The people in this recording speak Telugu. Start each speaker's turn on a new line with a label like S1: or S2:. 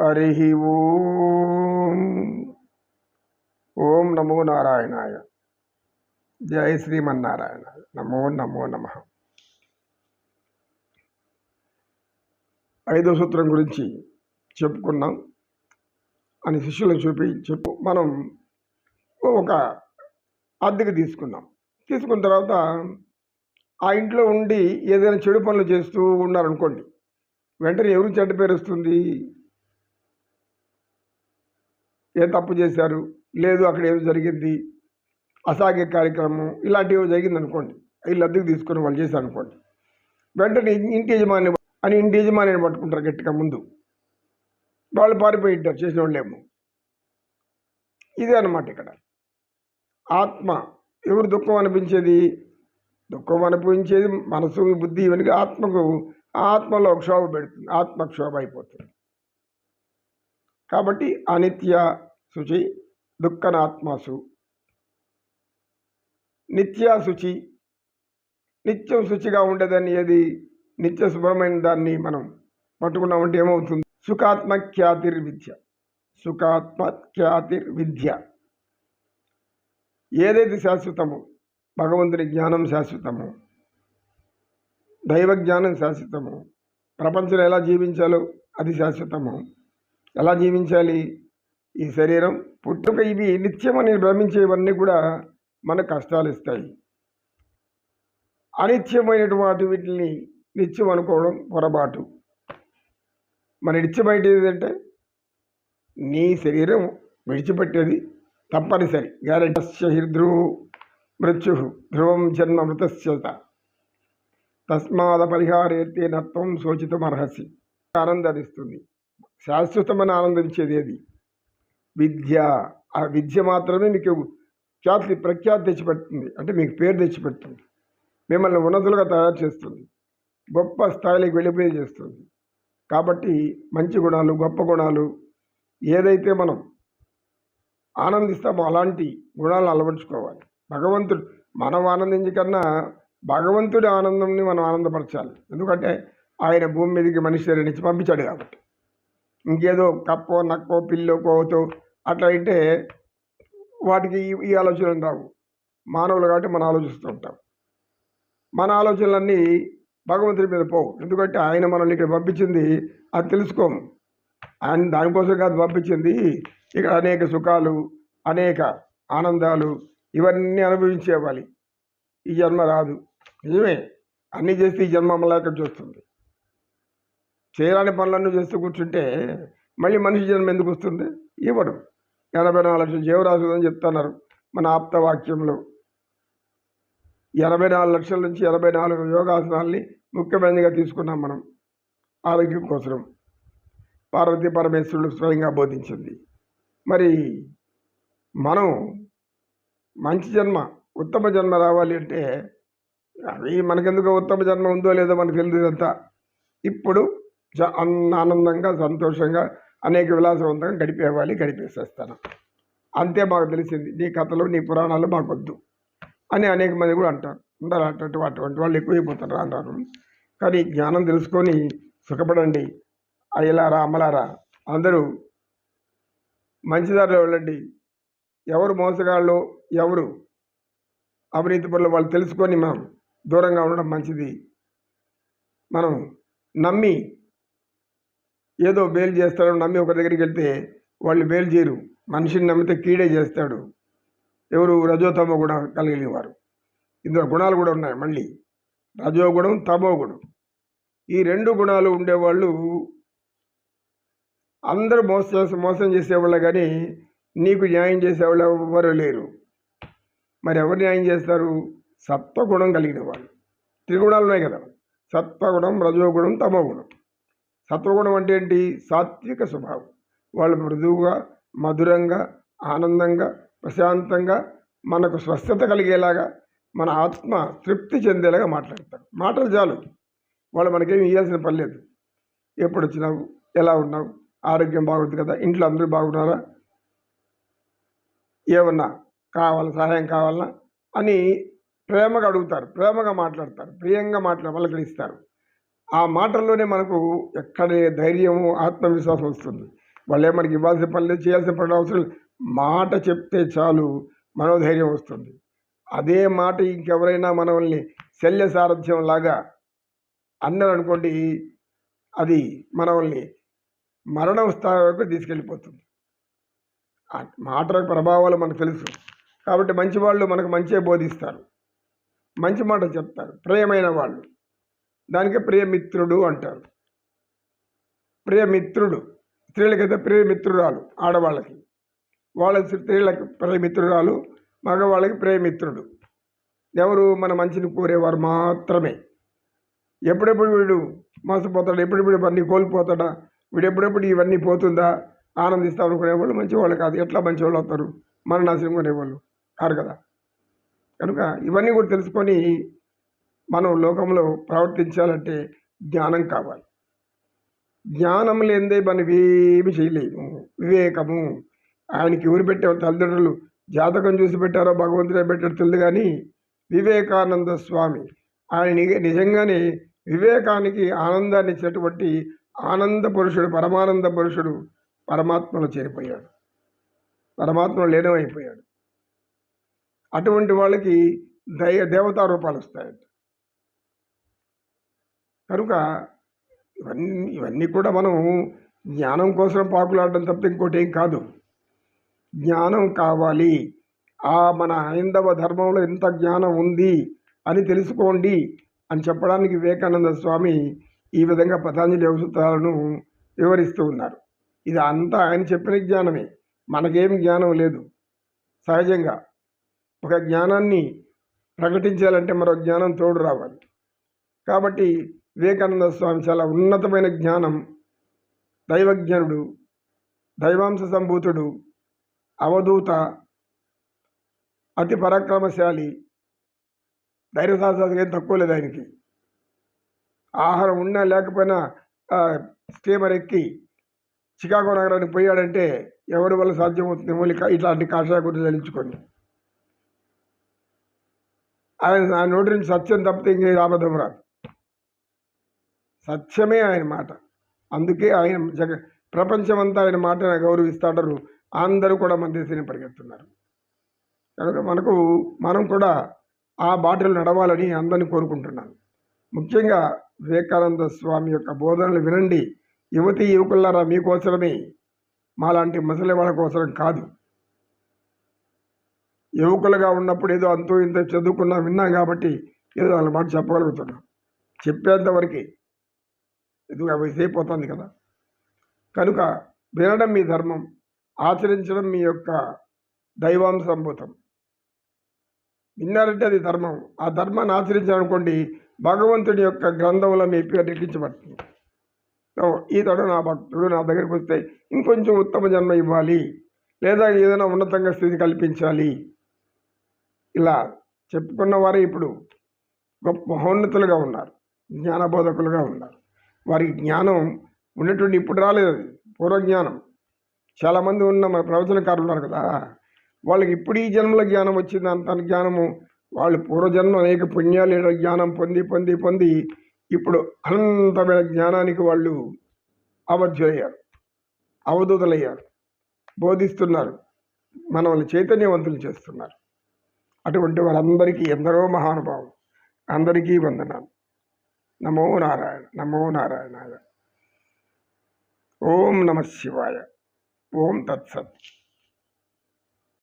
S1: హరి ఓం. ఓం నమో నారాయణాయ. జయ శ్రీమన్నారాయణ నమో నమో నమ. ఐదో సూత్రం గురించి చెప్పుకున్నాం. అని శిష్యులను చూపి చెప్పు. మనం ఒక అద్దెకి తీసుకున్నాం. తీసుకున్న తర్వాత ఆ ఇంట్లో ఉండి ఏదైనా చెడు పనులు చేస్తూ ఉన్నారనుకోండి. వెంటనే ఎవరు చెడ్డ పేరు వస్తుంది? ఏ తప్పు చేశారు? లేదు అక్కడ ఏదో జరిగింది. అసాగే కార్యక్రమం ఇలాంటివి జరిగింది అనుకోండి వీళ్ళు అద్దెకు తీసుకొని వాళ్ళు చేశారు అనుకోండి వెంటనే ఇంటి యజమాని అని ఇంటి యజమానిని పట్టుకుంటారు గట్టిగా ముందు. వాళ్ళు పారిపోయి ఉంటారు చేసిన వాళ్ళేమో ఇదే అనమాట ఇక్కడ. ఆత్మ ఎవరు దుఃఖం అనిపించేది? దుఃఖం అనిపించేది మనసు బుద్ధి ఇవన్నీ ఆత్మకు ఆత్మలో క్షోభ పెడుతుంది ఆత్మక్షోభ అయిపోతుంది. కాబట్టి అనిత్య శుచి దుఃఖనాత్మసు. నిత్య శుచి. నిత్యం శుచిగా ఉండేదాన్ని ఏది? నిత్య శుభ్రమైన దాన్ని మనం పట్టుకున్నామంటే ఏమవుతుంది? సుఖాత్మ ఖ్యాతిర్ విద్య సుఖాత్మ ఖ్యాతిర్ విద్య ఏదైతే శాశ్వతమో భగవంతుని జ్ఞానం శాశ్వతము దైవ జ్ఞానం శాశ్వతము ప్రపంచంలో ఎలా జీవించాలో అది శాశ్వతము ఎలా జీవించాలి? ఈ శరీరం పుట్టుక ఇవి నిత్యమని భ్రమించేవన్నీ కూడా మనకు కష్టాలు ఇస్తాయి అనిత్యమైనటువంటి వీటిని నిత్యం అనుకోవడం పొరపాటు. మన నిత్యమైనది ఏంటంటే నీ శరీరం విడిచిపెట్టేది తప్పనిసరి. గ్యారెంటస్య హిర్ధ్రువు మృత్యు ధ్రువం జన్మ మృతశ్యత తస్మాద పరిహారేతే నత్వం శోచితం అర్హసి ఆనందనిస్తుంది శాశ్వతమైన ఆనందించేది ఇచ్చేది ఏది? విద్య. ఆ విద్య మాత్రమే మీకు ఖ్యాతి ప్రఖ్యాతి తెచ్చిపెడుతుంది. అంటే మీకు పేరు తెచ్చిపెడుతుంది. మిమ్మల్ని ఉన్నతులుగా తయారు చేస్తుంది. గొప్ప స్థాయిలోకి వెళ్ళిపోయి చేస్తుంది. కాబట్టి మంచి గుణాలు గొప్ప గుణాలు ఏదైతే మనం ఆనందిస్తామో అలాంటి గుణాలు అలవర్చుకోవాలి. భగవంతుడు మనం ఆనందించకన్నా భగవంతుడి ఆనందంని మనం ఆనందపరచాలి. ఎందుకంటే ఆయన భూమి మీదకి మనిషి నుంచి పంపించాడు కాబట్టి. ఇంకేదో కప్పో నక్కో పిల్లో కోతో అట్లా అయితే వాటికి ఈ ఈ ఆలోచనలు రావు. మానవులు కాబట్టి మనం ఆలోచిస్తూ ఉంటాం. మన ఆలోచనలన్నీ భగవంతుడి మీద పోవు. ఎందుకంటే ఆయన మనల్ని ఇక్కడ పంపించింది అది తెలుసుకోము. ఆయన దానికోసం కాదు పంపించింది. ఇక్కడ అనేక సుఖాలు అనేక ఆనందాలు ఇవన్నీ అనుభవించేవాలి ఈ జన్మ రాదు. నిజమే. అన్నీ చేస్తే ఈ జన్మ మళ్ళీ ఎక్కడ చూస్తుంది. చేయరాని పనులన్నీ చేస్తూ కూర్చుంటే మళ్ళీ మనిషి జన్మ ఎందుకు వస్తుంది? ఇవ్వడం. ఎనభై నాలుగు లక్షలు జీవరాశి అని చెప్తున్నారు మన ఆప్త వాక్యంలో. ఎనభై నాలుగు లక్షల నుంచి ఎనభై నాలుగు యోగాసనాల్ని ముఖ్యమైనదిగా తీసుకున్నాం మనం. ఆరోగ్యం కోసం పార్వతీ పరమేశ్వరుడు స్వయంగా బోధించింది. మరి మనం మంచి జన్మ ఉత్తమ జన్మ రావాలి అంటే అవి మనకెందుకు ఉత్తమ జన్మ ఉందో లేదో మనకు తెలియదు ఇదంతా ఇప్పుడు ఆనందంగా సంతోషంగా అనేక విలాసవంతంగా గడిపేవాలి గడిపేసేస్తాను. అంతే మాకు తెలిసింది. నీ కథలు నీ పురాణాలు మాకొద్దు అని అనేక మంది కూడా అంటారు. ఉండాలి అటువంటి అటువంటి వాళ్ళు ఎక్కువైపోతారు. అంటారు కానీ జ్ఞానం తెలుసుకొని సుఖపడండి. అయ్యలారా అమ్మలారా అందరూ మంచిదారిలో వెళ్ళండి. ఎవరు మోసగాళ్ళు ఎవరు అవినీతి పనులు వాళ్ళు తెలుసుకొని మనం దూరంగా ఉండడం మంచిది. మనం నమ్మి ఏదో బేల్ చేస్తాడో నమ్మి ఒక దగ్గరికి వెళ్తే వాళ్ళు బేల్ చేయరు. మనిషిని నమ్మితే కీడే చేస్తాడు. ఎవరు రజోతమో గుణం కలిగిన వారు ఇందులో గుణాలు కూడా ఉన్నాయి మళ్ళీ. రజోగుణం తమోగుణం. ఈ రెండు గుణాలు ఉండేవాళ్ళు అందరూ మోసం చేసి మోసం చేసేవాళ్ళే కానీ నీకు న్యాయం చేసేవాళ్ళు ఎవరు లేరు. మరి ఎవరు న్యాయం చేస్తారు? సత్వగుణం కలిగిన వాళ్ళు. త్రిగుణాలు ఉన్నాయి కదా. సత్వగుణం రజోగుణం తమోగుణం. సత్వగుణం అంటే ఏంటి? సాత్విక స్వభావం. వాళ్ళు మృదువుగా మధురంగా ఆనందంగా ప్రశాంతంగా మనకు స్వస్థత కలిగేలాగా మన ఆత్మ తృప్తి చెందేలాగా మాట్లాడతారు. మాటలు చాలు. వాళ్ళు మనకేమి ఇవ్వాల్సిన పని లేదు. ఎప్పుడు వచ్చినావు ఎలా ఉన్నావు? ఆరోగ్యం బాగుంది కదా? ఇంట్లో అందరూ బాగున్నారా? ఏమన్నా కావాలా? సహాయం కావాలా? అని ప్రేమగా అడుగుతారు. ప్రేమగా మాట్లాడతారు. ప్రియంగా మాట్లాడ పలకరిస్తారు ఆ మాటల్లోనే మనకు ఎక్కడ ధైర్యము ఆత్మవిశ్వాసం వస్తుంది. వాళ్ళే మనకి ఇవ్వాల్సిన పనులు చేయాల్సిన పనులు అవసరం. మాట చెప్తే చాలు మనోధైర్యం వస్తుంది. అదే మాట ఇంకెవరైనా మనల్ని శల్య సారథ్యం లాగా అన్నారు అనుకోండి అది మనల్ని మరణం స్థాయి వరకు తీసుకెళ్ళిపోతుంది. ఆ మాటల ప్రభావాలు మనకు తెలుసు. కాబట్టి మంచి వాళ్ళు మనకు మంచే బోధిస్తారు. మంచి మాట చెప్తారు. ప్రియమైన వాళ్ళు. దానికే ప్రియమిత్రుడు అంటారు. ప్రియమిత్రుడు. స్త్రీలకైతే ప్రియమిత్రురాలు ఆడవాళ్ళకి. వాళ్ళ స్త్రీలకు ప్రియమిత్రురాలు మగవాళ్ళకి ప్రియమిత్రుడు. ఎవరు మన మంచిని కోరేవారు మాత్రమే. ఎప్పుడెప్పుడు వీడు మోసపోతాడు ఎప్పుడెప్పుడు ఇవన్నీ కోల్పోతాడా వీడు ఎప్పుడెప్పుడు ఇవన్నీ పోతుందా ఆనందిస్తాం అనుకునేవాళ్ళు మంచివాళ్ళు కాదు. ఎట్లా మంచివాళ్ళు అవుతారు? మన నాశనం కొనేవాళ్ళు కారు కదా. కనుక ఇవన్నీ కూడా తెలుసుకొని మనం లోకంలో ప్రవర్తించాలంటే జ్ఞానం కావాలి. జ్ఞానం లేనిదే మనం ఏమి చేయలేము. వివేకము. ఆయనకి ఎవరు పెట్టారు తల్లిదండ్రులు? జాతకం చూసి పెట్టారో? భగవంతుడే పెట్టారు తెలియదు కానీ వివేకానంద స్వామి. ఆయన నిజ- నిజంగానే వివేకానికి ఆనందాన్ని ఇచ్చినటువంటి ఆనంద పురుషుడు పరమానంద పురుషుడు పరమాత్మలో చేరిపోయాడు. పరమాత్మలో లీనమైపోయాడు. అటువంటి వాళ్ళకి దయ దేవతా రూపాలు వస్తాయంట. కనుక ఇవన్నీ ఇవన్నీ కూడా మనం జ్ఞానం కోసం పాకులాడడం తప్ప ఇంకోటి ఏం కాదు. జ్ఞానం కావాలి. ఆ మన హైందవ ధర్మంలో ఎంత జ్ఞానం ఉంది అని తెలుసుకోండి అని చెప్పడానికి వివేకానంద స్వామి ఈ విధంగా పతాంజలి ఔషధాలను వివరిస్తూ ఉన్నారు. ఇది అంతా ఆయన చెప్పిన జ్ఞానమే. మనకేం జ్ఞానం లేదు. సహజంగా ఒక జ్ఞానాన్ని ప్రకటించాలంటే మరో జ్ఞానం తోడు రావాలి. కాబట్టి వివేకానంద స్వామి చాలా ఉన్నతమైన జ్ఞానం. దైవజ్ఞనుడు దైవాంశ సంభూతుడు అవధూత అతి పరాక్రమశాలి. ధైర్య సాహసాలు ఏం తక్కువ లేదు ఆయనకి. ఆహారం ఉన్నా లేకపోయినా స్టీమర్ ఎక్కి చికాగో నగరానికి పోయాడంటే ఎవరి వల్ల సాధ్యమవుతుందేమో ఇట్లాంటి కాషాయ గురించి తెలుసుకొని ఆయన నా నోటి నుంచి సత్యం తప్పితే ఇంకే అబద్ధం రాదు. సత్యమే ఆయన మాట. అందుకే ఆయన జగ ప్రపంచమంతా ఆయన మాటను గౌరవిస్తాడరు అందరూ కూడా మన దేశాన్ని పరిగెత్తున్నారు. కనుక మనకు మనం కూడా ఆ బాటలు నడవాలని అందరిని కోరుకుంటున్నాను. ముఖ్యంగా వివేకానంద స్వామి యొక్క బోధనలు వినండి. యువతి యువకులారా మీకోసమే మాలాంటి ముసలి వాళ్ళ కోసరం కాదు. యువకులుగా ఉన్నప్పుడు ఏదో అంతో ఇంత చదువుకున్నా విన్నాం కాబట్టి ఏదో వాళ్ళ మాట చెప్పగలుగుతున్నాం. చెప్పేంతవరకు ఇది వయసైపోతుంది కదా. కనుక వినడం మీ ధర్మం ఆచరించడం మీ యొక్క దైవాంశంభూతం విన్నారంటే అది ధర్మం. ఆ ధర్మాన్ని ఆచరించాలనుకోండి భగవంతుడి యొక్క గ్రంథంలో మీ పేరు లిఖించబడుతుంది. ఈతడు నా భక్తుడు నా దగ్గరికి వస్తే ఇంకొంచెం ఉత్తమ జన్మ ఇవ్వాలి లేదా ఏదైనా ఉన్నతంగా స్థితి కల్పించాలి. ఇలా చెప్పుకున్న వారే ఇప్పుడు గొప్ప మహోన్నతులుగా ఉన్నారు జ్ఞానబోధకులుగా ఉన్నారు. వారికి జ్ఞానం ఉన్నటువంటి ఇప్పుడు రాలేదు పూర్వజ్ఞానం. చాలామంది ఉన్న మన ప్రవచనకారులు ఉన్నారు కదా. వాళ్ళకి ఇప్పుడు ఈ జన్మలో జ్ఞానం వచ్చింది అంత జ్ఞానము. వాళ్ళు పూర్వజన్మ అనేక పుణ్యాలు జ్ఞానం పొంది పొంది పొంది ఇప్పుడు అనంతమైన జ్ఞానానికి వాళ్ళు అవధ్యులయ్యారు అవధూతలయ్యారు. బోధిస్తున్నారు. మనల్ని చైతన్యవంతులు చేస్తున్నారు. అటువంటి వారందరికీ ఎందరో మహానుభావం అందరికీ వందనాలు. నమో నారాయణ నమో నారాయణాయ ఓం నమ శివాయ ఓం తత్సత్